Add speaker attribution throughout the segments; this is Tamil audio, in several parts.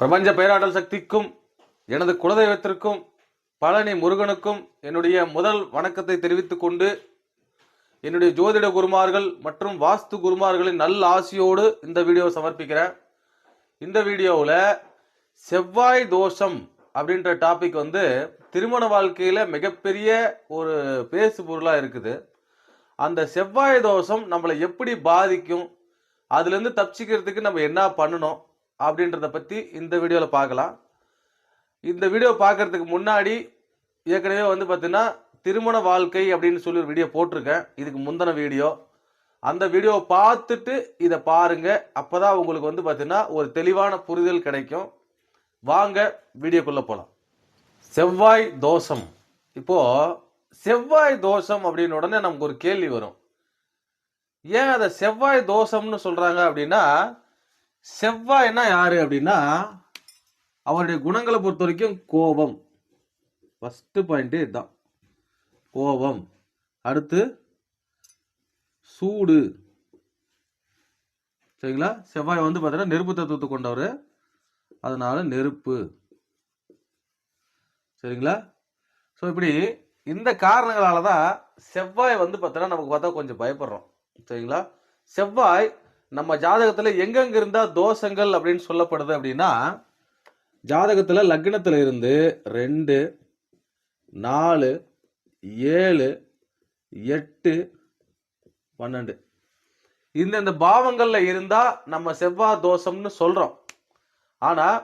Speaker 1: பிரபஞ்ச பேராடல் சக்திக்கும் எனது குலதெய்வத்திற்கும் பழனி முருகனுக்கும் என்னுடைய முதல் வணக்கத்தை தெரிவித்துக் கொண்டு என்னுடைய ஜோதிட குருமார்கள் மற்றும் வாஸ்து குருமார்களின் நல்ல ஆசையோடு இந்த வீடியோவை சமர்ப்பிக்கிறேன். இந்த வீடியோவில் செவ்வாய் தோஷம் அப்படின்ற டாபிக் வந்து திருமண வாழ்க்கையில் மிகப்பெரிய ஒரு பேசு பொருளாக இருக்குது. அந்த செவ்வாய் தோஷம் நம்மளை எப்படி பாதிக்கும்? அதுலேருந்து தப்பிச்சிக்கிறதுக்கு நம்ம என்ன பண்ணணும்? அப்படின்றத பற்றி இந்த வீடியோவில் பார்க்கலாம். இந்த வீடியோ பார்க்கறதுக்கு முன்னாடி ஏற்கனவே வந்து பார்த்தீங்கன்னா திருமண வாழ்க்கை அப்படின்னு சொல்லி ஒரு வீடியோ போட்டிருக்கேன். இதுக்கு முந்தின வீடியோ. அந்த வீடியோவை பார்த்துட்டு இதை பாருங்கள் அப்போ தான் உங்களுக்கு வந்து பார்த்தீங்கன்னா ஒரு தெளிவான புரிதல் கிடைக்கும். வாங்க வீடியோக்குள்ளே போகலாம் செவ்வாய் தோஷம். இப்போது செவ்வாய் தோஷம் அப்படின்னு உடனே நமக்கு ஒரு கேள்வி வரும். ஏன் அதை செவ்வாய் தோஷம்னு சொல்கிறாங்க அப்படின்னா செவ்வாய்னா யாரு அப்படின்னா அவருடைய குணங்களை பொறுத்த வரைக்கும் கோபம். ஃபர்ஸ்ட் பாயிண்ட்டு இதுதான். கோபம். அடுத்து சூடு. சரிங்களா? செவ்வாய் வந்து பார்த்தீங்கன்னா நெருப்பு தத்துவத்தை கொண்டவர். அதனால நெருப்பு. சரிங்களா? ஸோ இப்படி இந்த காரணங்களால தான் செவ்வாய் வந்து பார்த்தோன்னா நமக்கு பார்த்தா கொஞ்சம் பயப்படுறோம். சரிங்களா? செவ்வாய் நம்ம ஜாதகத்தில் எங்கெங்க இருந்தால் தோஷங்கள் அப்படின்னு சொல்லப்படுது அப்படின்னா ஜாதகத்தில் லக்னத்தில் இருந்து ரெண்டு நாலு ஏழு எட்டு பன்னெண்டு. இந்த இந்த பாவங்களில் இருந்தால் நம்ம செவ்வாய் தோஷம்னு சொல்கிறோம் ஆனால்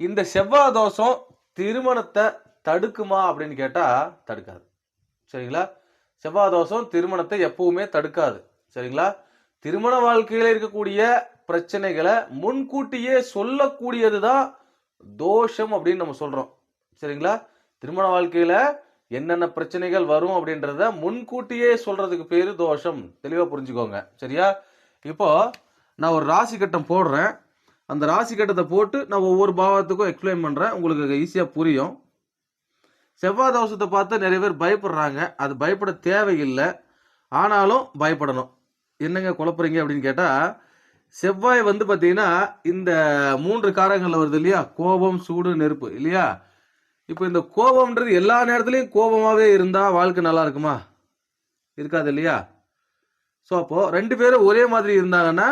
Speaker 1: இந்த செவ்வாய் தோஷம் திருமணத்தை தடுக்குமா அப்படின்னு கேட்டால் தடுக்காது. சரிங்களா? செவ்வாய் தோஷம் திருமணத்தை எப்பவுமே தடுக்காது. சரிங்களா? திருமண வாழ்க்கையில் இருக்கக்கூடிய பிரச்சனைகளை முன்கூட்டியே சொல்லக்கூடியது தான் தோஷம் அப்படின்னு நம்ம சொல்கிறோம் சரிங்களா? திருமண வாழ்க்கையில் என்னென்ன பிரச்சனைகள் வரும் அப்படின்றத முன்கூட்டியே சொல்றதுக்கு பேர் தோஷம். தெளிவாக புரிஞ்சுக்கோங்க. சரியா? இப்போ நான் ஒரு ராசி கட்டம் போடுறேன். அந்த ராசி கட்டத்தை போட்டு நான் ஒவ்வொரு பாவத்துக்கும் எக்ஸ்பிளைன் பண்ணுறேன் உங்களுக்கு ஈஸியாக புரியும். செவ்வாய் தோஷத்தை பார்த்து நிறைய பேர் பயப்படுறாங்க. அது பயப்பட தேவையில்லை. ஆனாலும் பயப்படணும். என்னங்க குழப்புறீங்க அப்படின்னு கேட்டால் செவ்வாய் வந்து பார்த்தீங்கன்னா இந்த மூன்று காரங்களில் வருது இல்லையா? கோபம் சூடு நெருப்பு இல்லையா? இப்போ இந்த கோபம்ன்றது எல்லா நேரத்துலையும் கோபமாகவே இருந்தால் வாழ்க்கை நல்லா இருக்குமா? இருக்காது இல்லையா? ஸோ அப்போது ரெண்டு பேரும் ஒரே மாதிரி இருந்தாங்கன்னா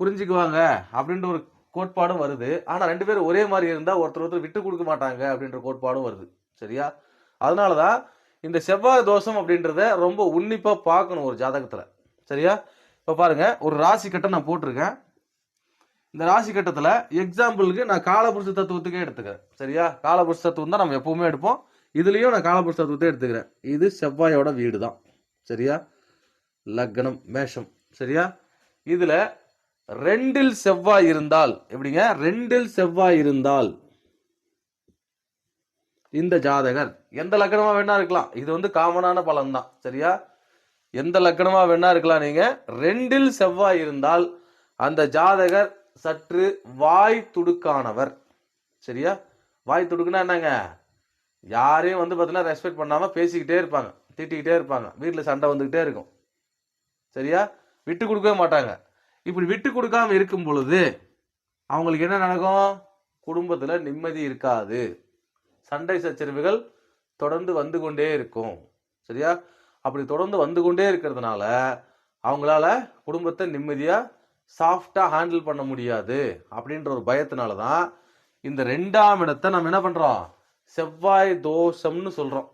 Speaker 1: புரிஞ்சுக்குவாங்க அப்படின்ற ஒரு கோட்பாடும் வருது. ஆனால் ரெண்டு பேரும் ஒரே மாதிரி இருந்தால் ஒருத்தர் ஒருத்தர் விட்டு கொடுக்க மாட்டாங்க அப்படின்ற கோட்பாடும் வருது. சரியா? அதனால தான் இந்த செவ்வாய் தோஷம் அப்படின்றத ரொம்ப உன்னிப்பாக பார்க்கணும் ஒரு ஜாதகத்தில். சரியா? இப்போ பாருங்க ஒரு ராசி கட்டம் நான் போட்டிருக்கேன். இந்த ராசி கட்டத்தில் எக்ஸாம்பிளுக்கு நான் காலபுருஷ தத்துவத்துக்கே எடுத்துக்கிறேன். சரியா? காலபுருஷ தத்துவம் தான் நம்ம எப்பவுமே எடுப்போம். இதுலேயும் நான் காலபுருஷ தத்துவத்தை எடுத்துக்கிறேன். இது செவ்வாயோட வீடு தான் சரியா? லக்னம் மேஷம். சரியா? இதில் ரெண்டில் செவ்வாய் இருந்தால் எப்படிங்க? ரெண்டில் செவ்வாய் இருந்தால் இந்த ஜாதகர் எந்த லக்னமாக வேணா இருக்கலாம். இது வந்து காமனான பலன் தான் சரியா? எந்த லக்கணமாக வேணா இருக்கலாம் நீங்க. ரெண்டில் செவ்வாய் இருந்தால் அந்த ஜாதகர் சற்று வாய் துடுக்கானவர். சரியா? வாய் துடுக்குன்னா என்னங்க? யாரையும் வந்து பார்த்தீங்கன்னா ரெஸ்பெக்ட் பண்ணாம பேசிக்கிட்டே இருப்பாங்க. திட்டிக்கிட்டே இருப்பாங்க. வீட்டில் சண்டை வந்துக்கிட்டே இருக்கும். சரியா? விட்டு கொடுக்கவே மாட்டாங்க. இப்படி விட்டு கொடுக்காம இருக்கும் பொழுது அவங்களுக்கு என்ன நடக்கும்? குடும்பத்தில் நிம்மதி இருக்காது. சண்டை சச்சரவுகள் தொடர்ந்து வந்து கொண்டே இருக்கும். சரியா? அப்படி தொடர்ந்து வந்து கொண்டே இருக்கிறதுனால அவங்களால குடும்பத்தை நிம்மதியாக சாஃப்டாக ஹேண்டில் பண்ண முடியாது அப்படின்ற ஒரு பயத்தினால தான் இந்த ரெண்டாம் இடத்தை நம்ம என்ன பண்ணுறோம் செவ்வாய் தோஷம்னு சொல்கிறோம்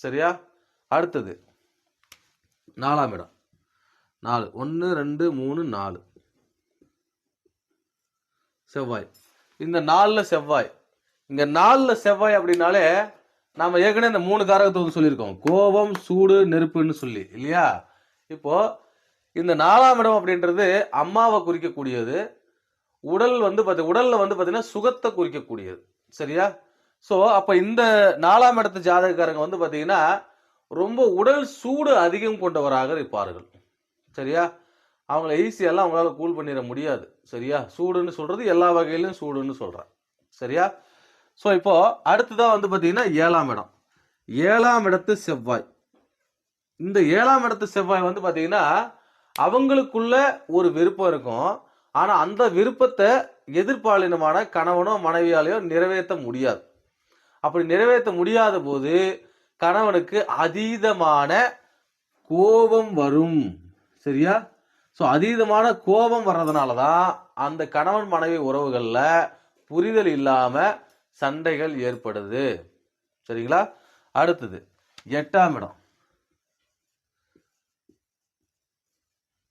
Speaker 1: சரியா? அடுத்தது நாலாம் இடம். நாலு ஒன்று ரெண்டு மூணு நாலு. செவ்வாய். இந்த நாலில் செவ்வாய். இங்கே நாலில் செவ்வாய் அப்படின்னாலே நாம ஏற்கனவே இந்த மூணு காரகத்துவம் சொல்லியிருக்கோம். கோபம் சூடு நெருப்புன்னு சொல்லி இல்லையா? இப்போ இந்த நாலாம் இடம் அப்படின்றது அம்மாவை குறிக்கக்கூடியது உடல் வந்து பார்த்தி உடல்ல வந்து பார்த்தீங்கன்னா சுகத்தை குறிக்கக்கூடியது. சரியா? ஸோ அப்போ இந்த நாலாம் இடத்து ஜாதகக்காரங்க வந்து பார்த்தீங்கன்னா ரொம்ப உடல் சூடு அதிகம் கொண்டவராக இருப்பார்கள். சரியா? அவங்கள ஈஸியெல்லாம் அவங்களால கூல் பண்ணிட முடியாது. சரியா? சூடுன்னு சொல்றது எல்லா வகையிலும் சூடுன்னு சொல்றேன் சரியா? ஸோ இப்போ அடுத்ததான் வந்து பார்த்தீங்கன்னா ஏழாம் இடம். ஏழாம் இடத்து செவ்வாய். இந்த ஏழாம் இடத்து செவ்வாய் வந்து பார்த்தீங்கன்னா அவங்களுக்குள்ள ஒரு விருப்பம் இருக்கும். ஆனால் அந்த விருப்பத்தை எதிர்பாலினமான கணவனோ மனைவியாலேயோ நிறைவேற்ற முடியாது. அப்படி நிறைவேற்ற முடியாத போது கணவனுக்கு அதீதமான கோபம் வரும். சரியா? ஸோ அதீதமான கோபம் வர்றதுனால தான் அந்த கணவன் மனைவி உறவுகளில் புரிதல் இல்லாமல் சண்டைகள் ஏற்படுது. சரிங்களா? அடுத்தது எட்டாம் இடம்.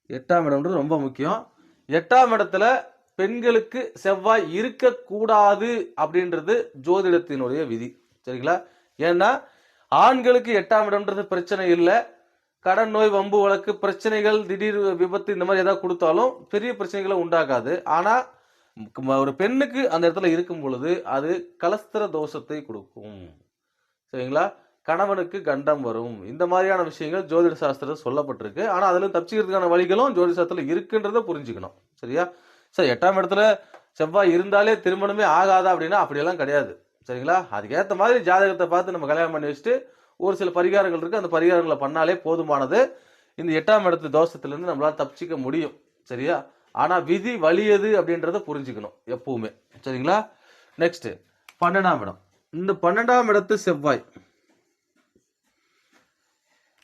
Speaker 1: எட்டாம் இடம்ன்றது ரொம்ப முக்கியம். எட்டாம் இடத்துல பெண்களுக்கு செவ்வாய் இருக்கக்கூடாது அப்படின்றது ஜோதிடத்தினுடைய விதி. சரிங்களா? ஏன்னா ஆண்களுக்கு எட்டாம் இடம்ன்றது பிரச்சனை இல்லை. கடன் நோய் வம்பு வழக்கு பிரச்சனைகள் திடீர் விபத்து இந்த மாதிரி ஏதாவது கொடுத்தாலும் பெரிய பிரச்சனைகளை உண்டாகாது. ஆனால் ஒரு பெண்ணுக்கு அந்த இடத்துல இருக்கும் பொழுது அது கலஸ்திர தோஷத்தை கொடுக்கும். சரிங்களா? கணவனுக்கு கண்டம் வரும். இந்த மாதிரியான விஷயங்கள் ஜோதிட சாஸ்திரத்தில் சொல்லப்பட்டிருக்கு. ஆனால் அதில் தப்பிச்சுக்கிறதுக்கான வழிகளும் ஜோதிட சாஸ்திரத்தில் இருக்குன்றதை புரிஞ்சுக்கணும். சரியா? சரி எட்டாம் இடத்துல செவ்வாய் இருந்தாலே திருமணமே ஆகாதா அப்படின்னா அப்படியெல்லாம் கிடையாது. சரிங்களா? அதுக்கேற்ற மாதிரி ஜாதகத்தை பார்த்து நம்ம கல்யாணம் பண்ணி வச்சுட்டு ஒரு சில பரிகாரங்கள் இருக்குது அந்த பரிகாரங்களை பண்ணாலே போதுமானது. இந்த எட்டாம் இடத்து தோஷத்துலேருந்து நம்மளால் தப்பிச்சிக்க முடியும். சரியா? ஆனால் விதி வலியது அப்படின்றத புரிஞ்சுக்கணும் எப்பவுமே. சரிங்களா? நெக்ஸ்ட் பன்னெண்டாம் இடம். இந்த பன்னெண்டாம் இடத்து செவ்வாய்.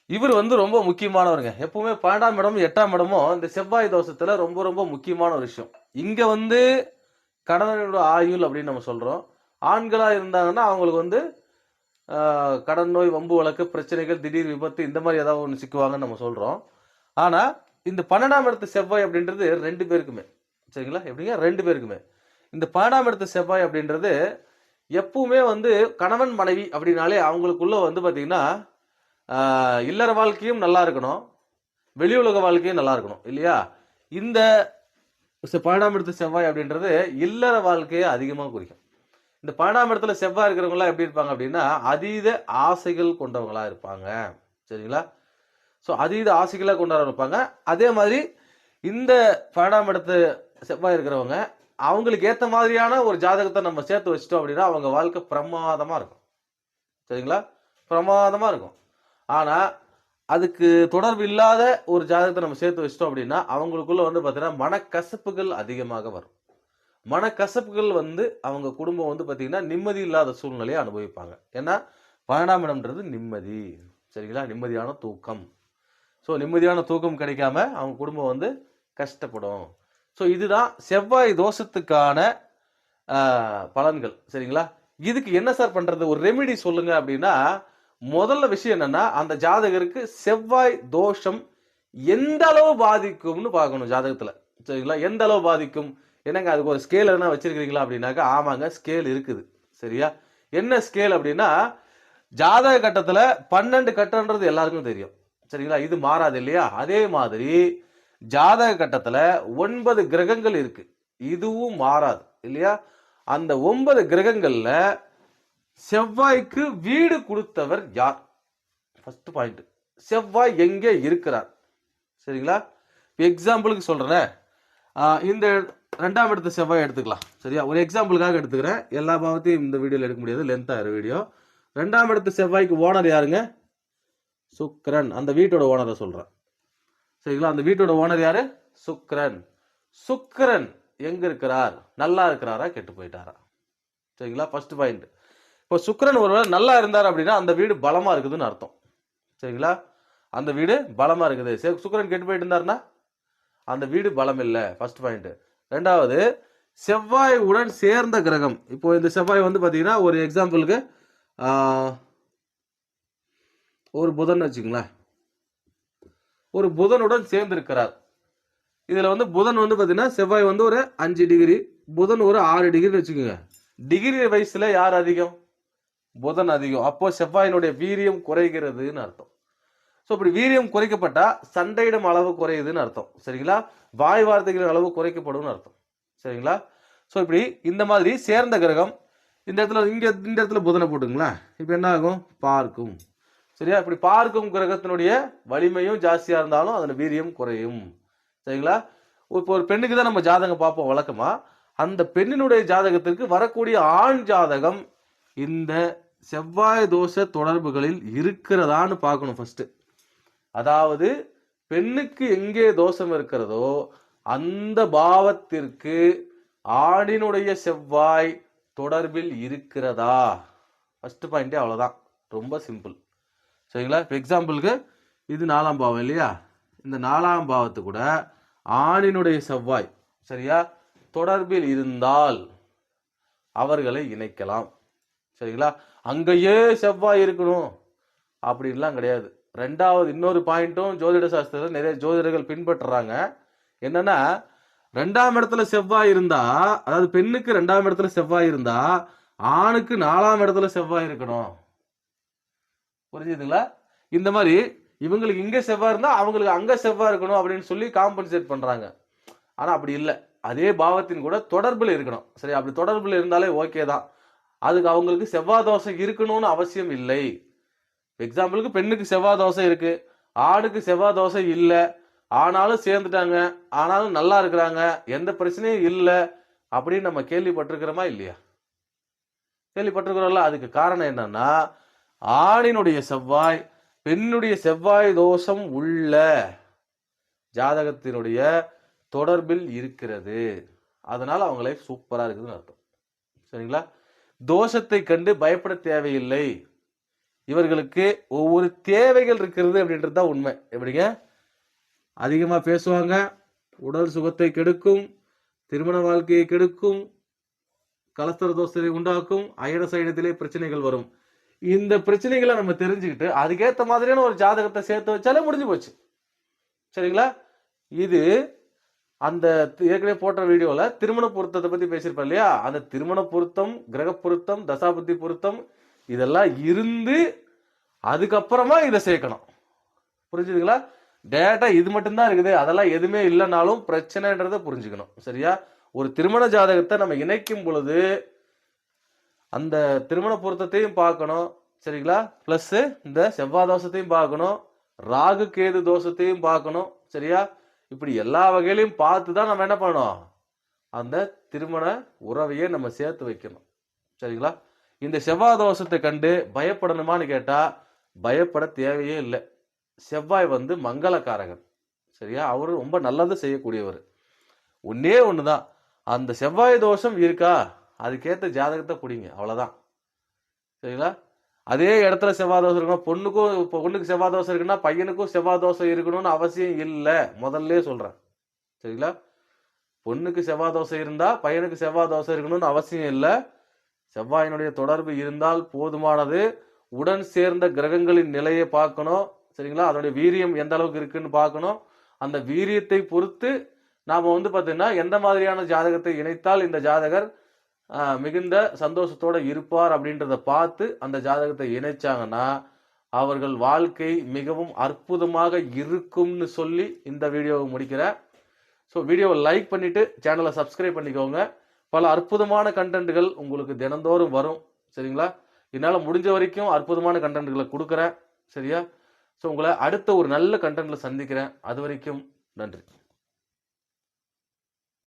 Speaker 1: இவர் வந்து ரொம்ப முக்கியமானவருங்க. எப்பவுமே பன்னெண்டாம் இடமும் எட்டாம் இடமும் இந்த செவ்வாய் தோஷத்துல ரொம்ப ரொம்ப முக்கியமான ஒரு விஷயம். இங்க வந்து கடனோட ஆயுள் அப்படின்னு நம்ம சொல்றோம். ஆண்களா இருந்தாங்கன்னா அவங்களுக்கு வந்து கடன் நோய் வம்பு வழக்கு பிரச்சனைகள் திடீர் விபத்து இந்த மாதிரி ஏதாவது ஒன்று சிக்குவாங்கன்னு நம்ம சொல்றோம். ஆனா இந்த பன்னெண்டாம் இடத்து செவ்வாய் அப்படின்றது ரெண்டு பேருக்குமே. சரிங்களா? எப்படிங்க? ரெண்டு பேருக்குமே. இந்த பன்னெண்டாம் இடத்து செவ்வாய் அப்படின்றது எப்பவுமே வந்து கணவன் மனைவி அப்படின்னாலே அவங்களுக்குள்ள வந்து பார்த்தீங்கன்னா இல்லற வாழ்க்கையும் நல்லா இருக்கணும். வெளி உலக வாழ்க்கையும் நல்லா இருக்கணும். இல்லையா? இந்த செ- பன்னெண்டாம் இடத்து செவ்வாய் அப்படின்றது இல்லற வாழ்க்கையை அதிகமாக குறிக்கும். இந்த பன்னெண்டாம் இடத்துல செவ்வாய் இருக்கிறவங்களாம் எப்படி இருப்பாங்க அப்படின்னா அதீத ஆசைகள் கொண்டவங்களா இருப்பாங்க. சரிங்களா? ஸோ அதீத ஆசைகளாக கொண்டாட இருப்பாங்க அதே மாதிரி இந்த பன்னெண்டாம் இடத்து செவ்வாய் இருக்கிறவங்க அவங்களுக்கு ஏற்ற மாதிரியான ஒரு ஜாதகத்தை நம்ம சேர்த்து வச்சிட்டோம் அப்படின்னா அவங்க வாழ்க்கை பிரமாதமாக இருக்கும். சரிங்களா? பிரமாதமாக இருக்கும். ஆனால் அதுக்கு தொடர்பு இல்லாத ஒரு ஜாதகத்தை நம்ம சேர்த்து வச்சிட்டோம் அப்படின்னா அவங்களுக்குள்ள வந்து பார்த்தீங்கன்னா மனக்கசப்புகள் அதிகமாக வரும். மனக்கசப்புகள் வந்து அவங்க குடும்பம் வந்து பார்த்தீங்கன்னா நிம்மதி இல்லாத சூழ்நிலையை அனுபவிப்பாங்க. ஏன்னா பன்னெண்டாம் இடம்ன்றது நிம்மதி. சரிங்களா? நிம்மதியான தூக்கம். ஸோ நிம்மதியான தூக்கம் கிடைக்காம அவங்க குடும்பம் வந்து கஷ்டப்படும். ஸோ இதுதான் செவ்வாய் தோஷத்துக்கான பலன்கள். சரிங்களா? இதுக்கு என்ன சார் பண்ணுறது ஒரு ரெமிடி சொல்லுங்க அப்படின்னா முதல்ல விஷயம் என்னன்னா அந்த ஜாதகருக்கு செவ்வாய் தோஷம் எந்த அளவு பாதிக்கும்னு பார்க்கணும் ஜாதகத்தில். சரிங்களா? எந்த அளவு பாதிக்கும்? என்னங்க அதுக்கு ஒரு ஸ்கேல் எதனா வச்சிருக்கிறீங்களா அப்படின்னாக்கா ஆமாங்க ஸ்கேல் இருக்குது. சரியா? என்ன ஸ்கேல் அப்படின்னா ஜாதக கட்டத்தில் பன்னெண்டு கட்டன்றது எல்லாருக்கும் தெரியும். சரிங்களா? இது மாறாது இல்லையா? அதே மாதிரி ஜாதக கட்டத்துல ஒன்பது கிரகங்கள் இருக்கு. இதுவும் மாறாது இல்லையா? அந்த ஒன்பது கிரகங்கள்ல செவ்வாய்க்கு வீடு கொடுத்தவர் யார்? ஃபர்ஸ்ட் பாயிண்ட் செவ்வாய் எங்கே இருக்கிறார்? சரிங்களா? எக்ஸாம்பிளுக்கு சொல்கிறேன் இந்த ரெண்டாம் இடத்து செவ்வாய் எடுத்துக்கலாம். சரியா? ஒரு எக்ஸாம்பிளுக்காக எடுத்துக்கிறேன். எல்லா பாவத்தையும் இந்த வீடியோவில் எடுக்க முடியாது. லென்த்தாக வீடியோ. ரெண்டாம் இடத்து செவ்வாய்க்கு ஓனர் யாருங்க? சுக்ரன். அந்த வீட்டோட ஓனரை சொல்றேன். சரிங்களா? அந்த வீட்டோட ஓனர் யாரு? சுக்ரன். சுக்ரன் எங்க இருக்கிறார்? நல்லா இருக்கிறாரா? கெட்டு போயிட்டாரா? சரிங்களா? ஃபர்ஸ்ட் பாயிண்ட் இப்போ சுக்ரன் ஒருவேளை நல்லா இருந்தார் அப்படின்னா அந்த வீடு பலமா இருக்குதுன்னு அர்த்தம். சரிங்களா? அந்த வீடு பலமா இருக்குது. சரி கெட்டு போயிட்டு இருந்தாருன்னா? அந்த வீடு பலம் இல்லை. ஃபர்ஸ்ட் பாயிண்ட் ரெண்டாவது செவ்வாய் உடன் சேர்ந்த கிரகம். இப்போ இந்த செவ்வாய் வந்து பாத்தீங்கன்னா ஒரு எக்ஸாம்பிளுக்கு ஒரு புதன் வச்சுங்களேன் ஒரு புதனுடன் சேர்ந்திருக்கிறார். இதில் வந்து புதன் வந்து பார்த்தீங்கன்னா செவ்வாய் வந்து ஒரு அஞ்சு டிகிரி புதன் ஒரு ஆறு டிகிரின்னு வச்சுக்கோங்க. டிகிரி வயசில் யார் அதிகம்? புதன் அதிகம். அப்போ செவ்வாயினுடைய வீரியம் குறைகிறதுன்னு அர்த்தம். ஸோ இப்படி வீரியம் குறைக்கப்பட்டா சண்டையிடும் அளவு குறையுதுன்னு அர்த்தம். சரிங்களா? வாய் வார்த்தைகளின் அளவு குறைக்கப்படும்னு அர்த்தம். சரிங்களா? ஸோ இப்படி இந்த மாதிரி சேர்ந்த கிரகம் இந்த இடத்துல இங்கே இந்த இடத்துல புதனை போட்டுங்களேன் இப்போ என்ன ஆகும்? பார்க்கும். சரியா? இப்படி பார்க்கும் கிரகத்தினுடைய வலிமையும் ஜாஸ்தியாக இருந்தாலும் அதன் வீரியம் குறையும். சரிங்களா? இப்போ ஒரு பெண்ணுக்கு தான் நம்ம ஜாதகம் பார்ப்போம் வழக்கமா. அந்த பெண்ணினுடைய ஜாதகத்திற்கு வரக்கூடிய ஆண் ஜாதகம் இந்த செவ்வாய் தோஷ தொடர்புகளில் இருக்கிறதான்னு பார்க்கணும் ஃபர்ஸ்ட் அதாவது பெண்ணுக்கு எங்கே தோஷம் இருக்கிறதோ அந்த பாவத்திற்கு ஆணினுடைய செவ்வாய் தொடர்பில் இருக்கிறதா? ஃபர்ஸ்ட் பாயிண்டே அவ்வளோதான் ரொம்ப சிம்பிள் சரிங்களா? இப்போ எக்ஸாம்பிளுக்கு இது நாலாம் பாவம் இல்லையா? இந்த நாலாம் பாவத்து கூட ஆணினுடைய செவ்வாய் சரியா? தொடர்பில் இருந்தால் அவர்களை இணைக்கலாம். சரிங்களா? அங்கேயே செவ்வாய் இருக்கணும். அப்படின்லாம் கிடையாது. ரெண்டாவது இன்னொரு பாயிண்ட்டும் ஜோதிட சாஸ்திரத்தில் நிறைய ஜோதிடர்கள் பின்பற்றுறாங்க. என்னன்னா ரெண்டாம் இடத்துல செவ்வாய் இருந்தா அதாவது பெண்ணுக்கு ரெண்டாம் இடத்துல செவ்வாய் இருந்தா ஆணுக்கு நாலாம் இடத்துல செவ்வாய் இருக்கணும். புரிஞ்சுதுங்களா? இந்த மாதிரி இவங்களுக்கு இங்கே செவ்வாய் இருந்தால் அவங்களுக்கு அங்கே செவ்வாய் இருக்கணும் அப்படின்னு சொல்லி காம்பன்சேட் பண்ணுறாங்க ஆனால் அப்படி இல்லை. அதே பாவத்தின் கூட தொடர்பில் இருக்கணும். சரி அப்படி தொடர்பில் இருந்தாலே ஓகே தான். அதுக்கு அவங்களுக்கு செவ்வாய் தோசை இருக்கணும்னு அவசியம் இல்லை. எக்ஸாம்பிளுக்கு பெண்ணுக்கு செவ்வாய் தோசை இருக்குது ஆணுக்கு செவ்வாய் தோசை இல்லை. ஆனாலும் சேர்ந்துட்டாங்க. ஆனாலும் நல்லா இருக்கிறாங்க. எந்த பிரச்சனையும் இல்லை. அப்படின்னு நம்ம கேள்விப்பட்டிருக்கிறோமா இல்லையா? கேள்விப்பட்டிருக்கிறோம்ல. அதுக்கு காரணம் என்னன்னா ஆணினுடைய செவ்வாய் பெண்ணுடைய செவ்வாய் தோஷம் உள்ள ஜாதகத்தினுடைய தொடர்பில் இருக்கிறது. அதனால அவங்க லைஃப் சூப்பரா இருக்குதுன்னு அர்த்தம். சரிங்களா? தோஷத்தை கண்டு பயப்பட தேவையில்லை. இவர்களுக்கு ஒவ்வொரு தேவைகள் இருக்கிறது அப்படின்றது தான் உண்மை. எப்படிங்க? அதிகமா பேசுவாங்க. உடல் சுகத்தை கெடுக்கும் திருமண வாழ்க்கையை கெடுக்கும் கலஸ்தர தோஷத்தை உண்டாக்கும் அயன சைனத்திலே பிரச்சனைகள் வரும். இந்த பிரச்சனைகளை நம்ம தெரிஞ்சுக்கிட்டு அதுக்கேத்த மாதிரியான ஒரு ஜாதகத்தை சேர்த்து வச்சாலே முடிஞ்சு போச்சு. சரிங்களா? இது அந்த ஏற்கனவே போட்ட வீடியோல திருமண பொருத்தத்தை பத்தி பேசியிருப்பேன் இல்லையா? அந்த திருமண பொருத்தம் கிரக பொருத்தம் தசாபுத்தி பொருத்தம் இதெல்லாம் இருந்து அதுக்கப்புறமா இதை சேர்க்கணும். புரிஞ்சுதுங்களா? டேட்டா இது மட்டும்தான் இருக்குது. அதெல்லாம் எதுவுமே இல்லைனாலும் பிரச்சனைன்றதை புரிஞ்சுக்கணும். சரியா? ஒரு திருமண ஜாதகத்தை நம்ம இணைக்கும் பொழுது அந்த திருமண பொருத்தத்தையும் பார்க்கணும். சரிங்களா? ப்ளஸ்ஸு இந்த செவ்வாய் தோஷத்தையும் பார்க்கணும். ராகு கேது தோஷத்தையும் பார்க்கணும். சரியா? இப்படி எல்லா வகையிலையும் பார்த்து தான் நம்ம என்ன பண்ணணும்? அந்த திருமண உறவையே நம்ம சேர்த்து வைக்கணும். சரிங்களா? இந்த செவ்வாய் தோஷத்தை கண்டு பயப்படணுமான்னு கேட்டால் பயப்பட தேவையே இல்லை. செவ்வாய் வந்து மங்களக்காரகன். சரியா? அவர் ரொம்ப நல்லது செய்யக்கூடியவர். ஒன்றே ஒன்று தான் அந்த செவ்வாய் தோஷம் இருக்கா? அதுக்கேற்ற ஜாதகத்தை பிடிங்க அவ்வளோதான் சரிங்களா? அதே இடத்துல செவ்வாய் தோசை இருக்கணும் பொண்ணுக்கும் இப்போ பொண்ணுக்கு செவ்வாய் தோசை இருக்குன்னா பையனுக்கும் செவ்வாய் தோசை இருக்கணும்னு அவசியம் இல்லை. முதல்ல சொல்கிறேன் சரிங்களா? பொண்ணுக்கு செவ்வாய் தோசை இருந்தால் பையனுக்கு செவ்வாய் தோசை இருக்கணும்னு அவசியம் இல்லை. செவ்வாயினுடைய தொடர்பு இருந்தால் போதுமானது. உடன் சேர்ந்த கிரகங்களின் நிலையை பார்க்கணும். சரிங்களா? அதனுடைய வீரியம் எந்த அளவுக்கு இருக்குன்னு பார்க்கணும். அந்த வீரியத்தை பொறுத்து நாம் வந்து பார்த்தீங்கன்னா எந்த மாதிரியான ஜாதகத்தை இணைத்தால் இந்த ஜாதகர் மிகுந்த சந்தோஷத்தோட இருப்பார் அப்படின்றத பார்த்து அந்த ஜாதகத்தை இணைச்சாங்கன்னா அவர்கள் வாழ்க்கை மிகவும் அற்புதமாக இருக்கும்னு சொல்லி இந்த வீடியோவை முடிக்கிறேன் ஸோ வீடியோவை லைக் பண்ணிட்டு சேனலை சப்ஸ்கிரைப் பண்ணிக்கோங்க. பல அற்புதமான கண்டென்ட்டுகள் உங்களுக்கு தினந்தோறும் வரும். சரிங்களா? என்னால் முடிஞ்ச வரைக்கும் அற்புதமான கண்டென்ட்களை கொடுக்குறேன். சரியா? ஸோ உங்களை அடுத்த ஒரு நல்ல கண்டென்ட்டில் சந்திக்கிறேன். அது வரைக்கும் நன்றி.